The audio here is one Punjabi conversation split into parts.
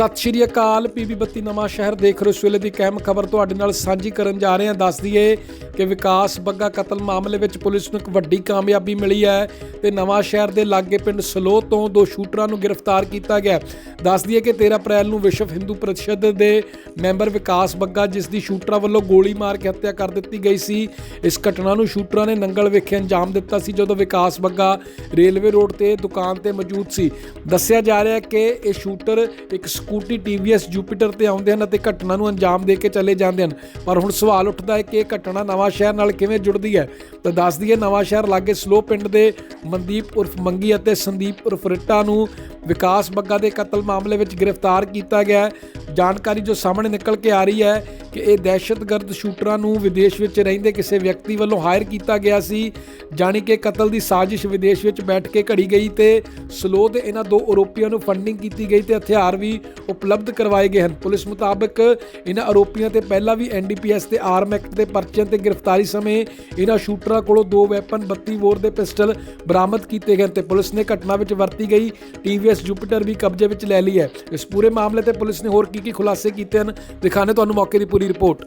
ਸਤਿ ਸ਼੍ਰੀ ਅਕਾਲ। ਪੀਬੀ ਬੱਤੀ ਨਵਾਂ ਸ਼ਹਿਰ ਦੇਖ ਰਹੇ ਹੋ ਇਸ ਵੇਲੇ ਦੀ ਇੱਕ ਅਹਿਮ ਖਬਰ ਤੁਹਾਡੇ ਨਾਲ ਸਾਂਝੀ ਕਰਨ ਜਾ ਰਹੇ ਹਾਂ। ਦੱਸ ਦਈਏ ਕਿ ਵਿਕਾਸ ਬੱਗਾ ਕਤਲ ਮਾਮਲੇ ਵਿੱਚ ਪੁਲਿਸ ਨੂੰ ਇੱਕ ਵੱਡੀ ਕਾਮਯਾਬੀ ਮਿਲੀ ਹੈ ਤੇ ਨਵਾਂ ਸ਼ਹਿਰ ਦੇ ਲਾਗੇ ਪਿੰਡ ਸਲੋ ਤੋਂ ਦੋ ਸ਼ੂਟਰਾਂ ਨੂੰ ਗ੍ਰਿਫਤਾਰ ਕੀਤਾ ਗਿਆ ਹੈ। ਦੱਸ ਦਈਏ ਕਿ 13 ਅਪ੍ਰੈਲ ਨੂੰ ਵਿਸ਼ਵ ਹਿੰਦੂ ਪ੍ਰੀਸ਼ਦ ਦੇ ਮੈਂਬਰ ਵਿਕਾਸ ਬੱਗਾ, ਜਿਸ ਦੀ ਸ਼ੂਟਰਾਂ ਵੱਲੋਂ ਗੋਲੀ ਮਾਰ ਕੇ ਹੱਤਿਆ ਕਰ ਦਿੱਤੀ ਗਈ ਸੀ, ਇਸ ਘਟਨਾ ਨੂੰ ਸ਼ੂਟਰਾਂ ਨੇ ਨੰਗਲ ਵਿਖੇ ਅੰਜਾਮ ਦਿੱਤਾ ਸੀ, ਜਦੋਂ ਵਿਕਾਸ ਬੱਗਾ ਰੇਲਵੇ ਰੋਡ ਤੇ ਦੁਕਾਨ ਤੇ ਮੌਜੂਦ ਸੀ। ਦੱਸਿਆ ਜਾ ਰਿਹਾ ਹੈ ਕਿ ਇਹ ਸ਼ੂਟਰ ਇੱਕ ਸਕੂਟੀ TVS ਜੁਪੀਟਰ ਤੇ ਆਉਂਦੇ ਹਨ ਅਤੇ ਘਟਨਾ ਨੂੰ ਅੰਜਾਮ ਦੇ ਕੇ ਚਲੇ ਜਾਂਦੇ ਹਨ। ਪਰ ਹੁਣ ਸਵਾਲ ਉੱਠਦਾ ਹੈ ਕਿ ਇਹ ਘਟਨਾ ਨਵਾਂ ਸ਼ਹਿਰ ਨਾਲ ਕਿਵੇਂ ਜੁੜਦੀ ਹੈ? ਤਾਂ ਦੱਸ ਦਈਏ, ਨਵਾਂ ਸ਼ਹਿਰ ਲਾਗੇ ਸਲੋ ਪਿੰਡ ਦੇ ਮਨਦੀਪ ਉਰਫ ਮੰਗੀ ਅਤੇ ਸੰਦੀਪ ਉਰਫ ਰਿੱਟਾ ਨੂੰ ਵਿਕਾਸ ਬੱਗਾ ਦੇ ਕਤਲ ਮਾਮਲੇ ਵਿੱਚ ਗ੍ਰਿਫਤਾਰ ਕੀਤਾ ਗਿਆ ਹੈ। ਜਾਣਕਾਰੀ ਜੋ ਸਾਹਮਣੇ ਨਿਕਲ ਕੇ ਆ ਰਹੀ ਹੈ ਕਿ ਇਹ ਦਹਿਸ਼ਤਗਰਦ ਸ਼ੂਟਰਾਂ ਨੂੰ ਵਿਦੇਸ਼ ਵਿੱਚ ਰਹਿੰਦੇ ਕਿਸੇ ਵਿਅਕਤੀ ਵੱਲੋਂ ਹਾਇਰ ਕੀਤਾ ਗਿਆ ਸੀ, ਜਾਣੀ ਕਿ ਕਤਲ ਦੀ ਸਾਜ਼ਿਸ਼ ਵਿਦੇਸ਼ ਵਿੱਚ ਬੈਠ ਕੇ ਘੜੀ ਗਈ ਤੇ ਸਲੋ ਦੇ ਇਹਨਾਂ ਦੋ ਆਰੋਪੀਆਂ ਨੂੰ ਫੰਡਿੰਗ ਕੀਤੀ ਗਈ ਤੇ ਹਥਿਆਰ ਵੀ ਉਪਲਬਧ ਕਰਵਾਏ ਗਏ ਹਨ। ਪੁਲਿਸ ਮੁਤਾਬਕ ਇਹਨਾਂ ਆਰੋਪੀਆਂ ਤੇ ਪਹਿਲਾਂ ਵੀ ਐਨਡੀਪੀਐਸ ਤੇ ਆਰਮ ਐਕਟ ਦੇ ਪਰਚਿਆਂ ਤੇ ਗ੍ਰਿਫਤਾਰੀ ਸਮੇਂ ਇਹਨਾਂ ਸ਼ੂਟਰਾਂ ਕੋਲੋਂ ਦੋ ਵੈਪਨ 32 ਬੋਰ ਦੇ ਪਿਸਟਲ ਬਰਾਮਦ ਕੀਤੇ ਗਏ ਤੇ ਪੁਲਿਸ ਨੇ ਘਟਨਾ ਵਿੱਚ ਵਰਤੀ ਗਈ। ਟੀਵੀਐਸ ਜੁਪੀਟਰ ਵੀ ਕਬਜ਼ੇ ਵਿੱਚ ਲੈ ਲਈ ਹੈ। ਇਸ ਪੂਰੇ ਮਾਮਲੇ ਤੇ ਪੁਲਿਸ ਨੇ ਹੋਰ ਕੀ ਕੀ ਖੁਲਾਸੇ ਕੀਤੇ ਹਨ? ਦਿਖਾਣੇ ਤੁਹਾਨੂੰ ਮੌਕੇ ਦੀ ਪੂਰੀ ਰਿਪੋਰਟ।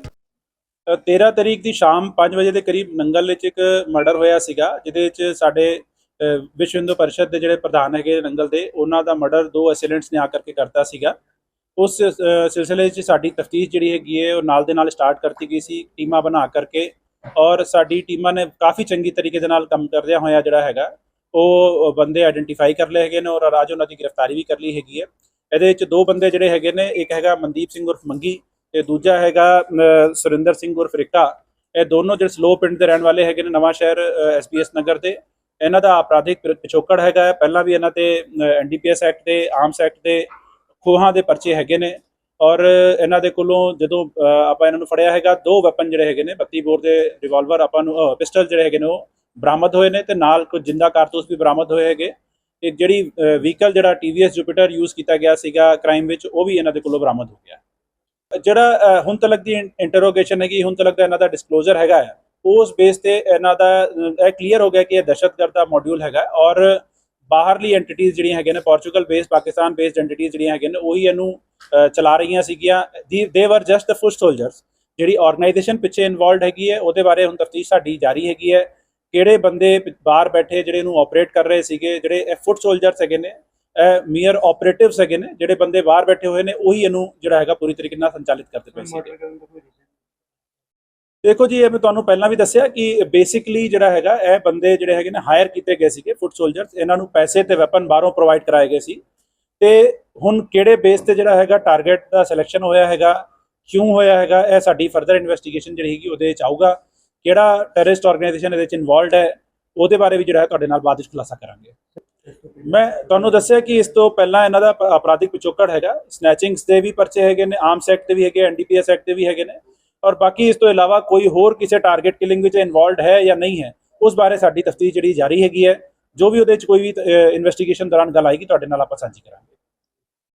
13 ਤਰੀਕ ਦੀ ਸ਼ਾਮ 5 ਵਜੇ ਦੇ ਕਰੀਬ ਨੰਗਲ ਵਿੱਚ ਇੱਕ ਮਰਡਰ ਹੋਇਆ ਸੀਗਾ, ਜਿਹਦੇ ਵਿੱਚ ਸਾਡੇ ਵਿਸ਼ਵ ਹਿੰਦੂ ਪਰਿਸ਼ਦ ਦੇ ਜਿਹੜੇ ਪ੍ਰਧਾਨ ਹੈਗੇ ਨੰਗਲ ਦੇ, ਉਹਨਾਂ ਦਾ ਮਰਡਰ ਦੋ ਅਸਿਲੈਂਟਸ ਨੇ ਆ ਕਰਕੇ ਕਰਤਾ ਸੀਗਾ। ਉਸ ਸਿਲਸਿਲੇ 'ਚ ਸਾਡੀ ਤਫਤੀਸ਼ ਜਿਹੜੀ ਹੈਗੀ ਹੈ, ਉਹ ਨਾਲ ਦੇ ਨਾਲ ਸਟਾਰਟ ਕਰਤੀ ਗਈ ਸੀ, ਟੀਮਾਂ ਬਣਾ ਕਰਕੇ, ਔਰ ਸਾਡੀ ਟੀਮਾਂ ਨੇ ਕਾਫੀ ਚੰਗੀ ਤਰੀਕੇ ਦੇ ਨਾਲ ਕੰਮ ਕਰਦਿਆਂ ਹੋਇਆ ਜਿਹੜਾ ਹੈਗਾ, ਉਹ ਬੰਦੇ ਆਇਡੈਂਟੀਫਾਈ ਕਰ ਲਏ ਹੈਗੇ ਨੇ, ਔਰ ਅੱਜ ਉਹਨਾਂ ਦੀ ਗ੍ਰਿਫਤਾਰੀ ਵੀ ਕਰ ਲਈ ਹੈਗੀ ਹੈ। ਇਹਦੇ ਵਿੱਚ ਦੋ ਬੰਦੇ ਜਿਹੜੇ ਹੈਗੇ ਨੇ, ਇੱਕ ਹੈਗਾ ਮਨਦੀਪ ਸਿੰਘ ਉਰਫ ਮੰਗੀ ਤੇ ਦੂਜਾ ਹੈਗਾ ਸੁਰਿੰਦਰ ਸਿੰਘ ਉਰਫ ਰਿੱਕਾ। ਇਹ ਦੋਨੋਂ ਜਿਹੜੇ ਸਲੋ ਪਿੰਡ ਦੇ ਰਹਿਣ ਵਾਲੇ ਹੈਗੇ ਨੇ ਨਵਾਂ ਸ਼ਹਿਰ ਐਸਪੀਐਸ ਨਗਰ ਦੇ। ਇਹਨਾਂ ਦਾ ਅਪਰਾਧਿਕ ਪਿਛੋਕੜ ਹੈਗਾ ਪਹਿਲਾਂ ਵੀ ਇਹਨਾਂ ਤੇ ਐਨਡੀਪੀਐਸ ਐਕਟ ਦੇ ਆਰਮਸ ਐਕਟ ਦੇ ਖੋਹਾਂ ਦੇ ਪਰਚੇ ਹੈਗੇ ਨੇ। ਔਰ ਇਹਨਾਂ ਦੇ ਕੋਲੋਂ ਜਦੋਂ ਆਪਾਂ ਇਹਨਾਂ ਨੂੰ ਫੜਿਆ ਹੈਗਾ, ਦੋ ਵੈਪਨ ਜਿਹੜੇ ਹੈਗੇ ਨੇ 32 ਬੋਰ ਦੇ ਰਿਵਾਲਵਰ ਆਪਾਂ ਨੂੰ ਪਿਸਟਲ ਜਿਹੜੇ ਹੈਗੇ ਨੇ ਉਹ ਬਰਾਮਦ ਹੋਏ ਨੇ ਤੇ ਨਾਲ ਕੁਝ ਜਿੰਦਾ ਕਾਰਤੂਸ ਵੀ ਬਰਾਮਦ ਹੋਏ ਹੈਗੇ। ਇੱਕ ਜਿਹੜੀ ਵਹੀਕਲ ਜਿਹੜਾ TVS ਜੁਪੀਟਰ ਯੂਜ਼ ਕੀਤਾ ਗਿਆ ਸੀਗਾ ਕ੍ਰਾਈਮ ਵਿੱਚ, ਉਹ ਵੀ ਇਹਨਾਂ ਦੇ ਕੋਲੋਂ ਬਰਾਮਦ ਹੋ ਗਿਆ। ਜਿਹੜਾ ਹੁਣ ਤੱਕ ਦੀ ਇੰਟਰੋਗੇਸ਼ਨ ਹੈਗੀ, ਹੁਣ ਤੱਕ ਦਾ ਇਹਨਾਂ ਦਾ ਡਿਸਕਲੋਜ਼ਰ ਹੈਗਾ ਹੈ ਉਸ ਬੇਸ ਤੇ ਇਹਨਾਂ ਦਾ ਇਹ ਕਲੀਅਰ ਹੋ ਗਿਆ ਕਿ ਇਹ ਦਹਿਸ਼ਤਗਰਦ ਦਾ ਮੋਡਿਊਲ ਹੈਗਾ ਔਰ ਬਾਹਰਲੀ ਐਂਟੀਟੀਜ਼ ਜਿਹੜੀਆਂ ਹੈਗੀਆਂ ਨੇ Portugal based Pakistan based entities ਜਿਹੜੀਆਂ ਹੈਗੀਆਂ ਨੇ, ਉਹੀ ਇਹਨੂੰ ਚਲਾ ਰਹੀਆਂ ਸੀਗੀਆਂ। They were just the foot soldiers ਜਿਹੜੀ ਆਰਗੇਨਾਈਜੇਸ਼ਨ ਪਿੱਛੇ ਇਨਵੋਲਡ ਹੈਗੀ ਹੈ, ਉਹਦੇ ਬਾਰੇ ਹੁਣ ਤਫਤੀਸ਼ ਸਾਡੀ ਜਾਰੀ ਹੈਗੀ ਹੈ। ਕਿਹੜੇ ਬੰਦੇ ਬਾਹਰ ਬੈਠੇ ਜਿਹੜੇ ਇਹਨੂੰ ਆਪਰੇਟ ਕਰ ਰਹੇ ਸੀਗੇ ਜਿਹੜੇ ਫੁੱਟ ਸੋਲਜਰਸ ਹੈਗੇ ਨੇ ਇਹ ਮੀਅਰ ਆਪਰੇਟਿਵਸ ਹੈਗੇ ਨੇ ਜਿਹੜੇ ਬੰਦੇ ਬਾਹਰ ਬੈਠੇ ਹੋਏ ਨੇ ਉਹੀ ਇਹਨੂੰ ਜਿਹੜਾ ਹੈਗਾ ਪੂਰੀ ਤਰੀਕੇ ਨਾਲ ਸੰਚਾਲਿਤ ਕਰਦੇ ਪਏ ਸੀਗੇ। ਦੇਖੋ ਜੀ ਇਹ ਮੈਂ ਤੁਹਾਨੂੰ ਪਹਿਲਾਂ ਵੀ ਦੱਸਿਆ ਕਿ ਬੇਸਿਕਲੀ ਜਿਹੜਾ ਹੈਗਾ ਇਹ ਬੰਦੇ ਜਿਹੜੇ ਹੈਗੇ ਨੇ ਹਾਇਰ ਕੀਤੇ ਗਏ ਸੀਗੇ ਫੁੱਟ ਸੋਲਜਰਸ ਇਹਨਾਂ ਨੂੰ ਪੈਸੇ ਤੇ ਵੈਪਨ ਬਾਹਰੋਂ ਪ੍ਰੋਵਾਈਡ ਕਰਾਏ ਗਏ ਸੀ। ਤੇ ਹੁਣ ਕਿਹੜੇ ਬੇਸ ਤੇ ਜਿਹੜਾ ਹੈਗਾ ਟਾਰਗੇਟ ਦਾ ਸਿਲੈਕਸ਼ਨ ਹੋਇਆ ਹੈਗਾ ਕਿਉਂ ਹੋਇਆ ਹੈਗਾ ਇਹ ਸਾਡੀ ਫਰਦਰ ਇਨਵੈਸਟੀਗੇਸ਼ਨ ਜਿਹੜੀ ਹੈਗੀ ਉਹਦੇ ਵਿੱਚ ਆਊਗਾ। ਕਿਹੜਾ ਟੈਰਰਿਸਟ ਆਰਗੇਨਾਈਜੇਸ਼ਨ ਇਹਦੇ ਵਿੱਚ ਇਨਵੋਲਡ ਹੈ, ਉਹਦੇ ਬਾਰੇ ਵੀ ਜਿਹੜਾ ਤੁਹਾਡੇ ਨਾਲ ਬਾਅਦ ਵਿੱਚ ਖੁਲਾਸਾ ਕਰਾਂਗੇ। ਮੈਂ ਤੁਹਾਨੂੰ ਦੱਸਿਆ ਕਿ ਇਸ ਤੋਂ ਪਹਿਲਾਂ ਇਹਨਾਂ ਦਾ ਅਪਰਾਧਿਕ ਪਿਛੋਕੜ ਹੈਗਾ ਸਨੈਚਿੰਗਸ ਦੇ ਵੀ ਪਰਚੇ ਹੈਗੇ ਨੇ ਆਰਮਸ ਐਕਟ ਦੇ ਵੀ ਹੈਗੇ ਐਨਡੀਪੀਐਸ ਐਕਟ ਦੇ ਵੀ ਹੈਗੇ ਨੇ, ਔਰ ਬਾਕੀ ਇਸ ਤੋਂ ਇਲਾਵਾ ਕੋਈ ਹੋਰ ਕਿਸੇ ਟਾਰਗੇਟ ਕਿਲਿੰਗ ਵਿੱਚ ਇਨਵੋਲਡ ਹੈ ਜਾਂ ਨਹੀਂ ਹੈ, ਉਸ ਬਾਰੇ ਸਾਡੀ ਤਫਤੀਸ਼ ਜਿਹੜੀ ਜਾਰੀ ਹੈਗੀ ਹੈ, ਜੋ ਵੀ ਉਹਦੇ ਵਿੱਚ ਕੋਈ ਵੀ ਇਨਵੈਸਟੀਗੇਸ਼ਨ ਦੌਰਾਨ ਗੱਲ ਆਏਗੀ, ਤੁਹਾਡੇ ਨਾਲ ਆਪਾਂ ਸਾਂਝੀ ਕਰਾਂਗੇ।